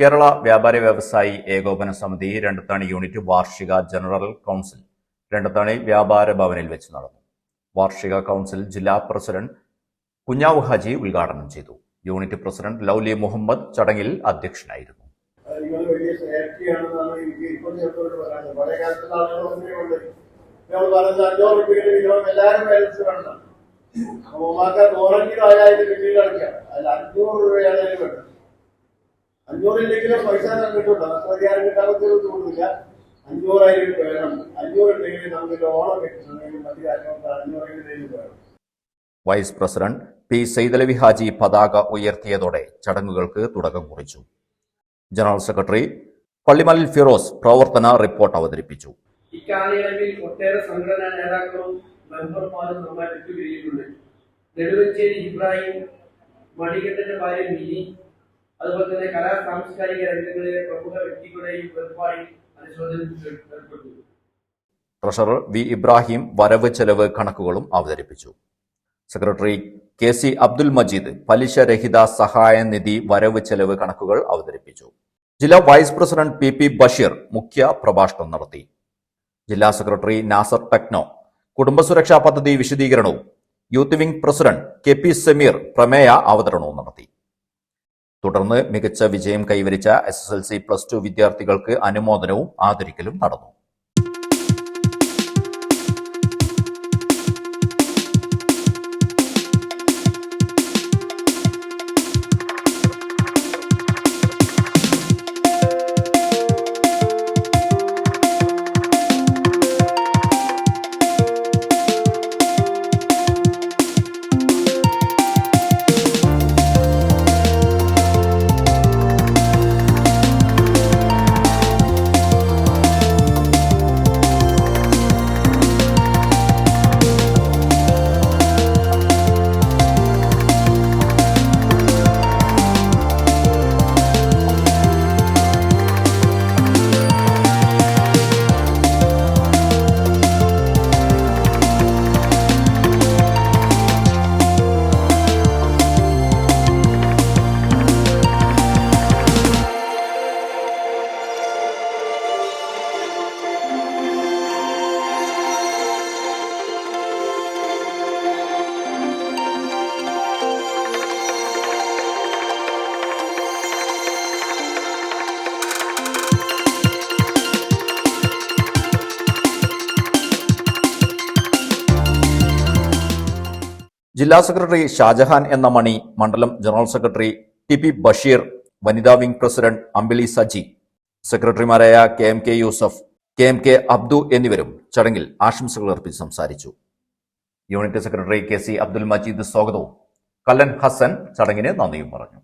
കേരള വ്യാപാരി വ്യവസായി ഏകോപന സമിതി രണ്ടത്താണി യൂണിറ്റ് വാർഷിക ജനറൽ കൗൺസിൽ രണ്ടത്താണി വ്യാപാര ഭവനിൽ വെച്ച് നടന്നു. വാർഷിക കൗൺസിൽ ജില്ലാ പ്രസിഡന്റ് കുഞ്ഞാവ് ഹാജി ഉദ്ഘാടനം ചെയ്തു. യൂണിറ്റ് പ്രസിഡന്റ് ലൗലി മുഹമ്മദ് ചടങ്ങിൽ അധ്യക്ഷനായിരുന്നു. അഞ്ഞൂറ് അഞ്ഞൂറില്ലെങ്കിലും പൈസ കിട്ടുന്നുണ്ട്. നമുക്ക് ആരും കിട്ടാത്തൊരു തോന്നുന്നില്ല അഞ്ഞൂറായിരം വേണം. അഞ്ഞൂറുണ്ടെങ്കിൽ നമുക്ക് ലോണം കിട്ടുന്നുണ്ടെങ്കിൽ മറ്റു കാര്യങ്ങൾക്ക് അഞ്ഞൂറെങ്കിലും വേണം. Vice president P Saithalavi Haji പതാക ഉയർത്തിയതോടെ ചടങ്ങുകൾക്ക് തുടക്കം കുറിച്ചു. ജനറൽ സെക്രട്ടറി പള്ളിമലിൽ ഫിറോസ് പ്രവർത്തന റിപ്പോർട്ട് അവതരിപ്പിച്ചു. ഇക്കാലയളവിൽ ഒട്ടേറെ സംഘടനാ നേതാക്കളും മെമ്പർമാരും നമ്മെ നെടുവഞ്ചേരി ഇബ്രാഹിം മണികണ്ഠന്റെ ഭാര്യ മിനി അതുപോലെ തന്നെ കലാ സാംസ്കാരിക രംഗങ്ങളിലെ പ്രമുഖ വ്യക്തികളുടെയും അനുശോചനം ഏർപ്പെട്ടു ട്രഷറർ വി ഇബ്രാഹിം വരവ് ചെലവ് കണക്കുകളും അവതരിപ്പിച്ചു. Secretary K C Abdul Majeed പലിശരഹിത സഹായ നിധി വരവ് ചെലവ് കണക്കുകൾ അവതരിപ്പിച്ചു. ജില്ലാ vice president P P Basheer മുഖ്യ പ്രഭാഷണം നടത്തി. ജില്ലാ സെക്രട്ടറി നാസർ ടെക്നോ കുടുംബസുരക്ഷാ പദ്ധതി വിശദീകരണവും youth wing president K P Sameer പ്രമേയ അവതരണവും നടത്തി. തുടർന്ന് മികച്ച വിജയം കൈവരിച്ച S S L C plus two വിദ്യാർത്ഥികൾക്ക് അനുമോദനവും ആദരിക്കലും നടന്നു. ജില്ലാ സെക്രട്ടറി ഷാജഹാൻ എന്ന മണി മണ്ഡലം general secretary T P Basheer വനിതാ വിംഗ് പ്രസിഡന്റ് അമ്പിളി സജി സെക്രട്ടറിമാരായ K M K Yusuf K M K Abdu എന്നിവരും ചടങ്ങിൽ ആശംസകൾ അർപ്പിച്ച് സംസാരിച്ചു. Unit secretary K C Abdul Majeed സ്വാഗതവും. കല്ലൻ ഹസൻ ചടങ്ങിന് നന്ദിയും പറഞ്ഞു.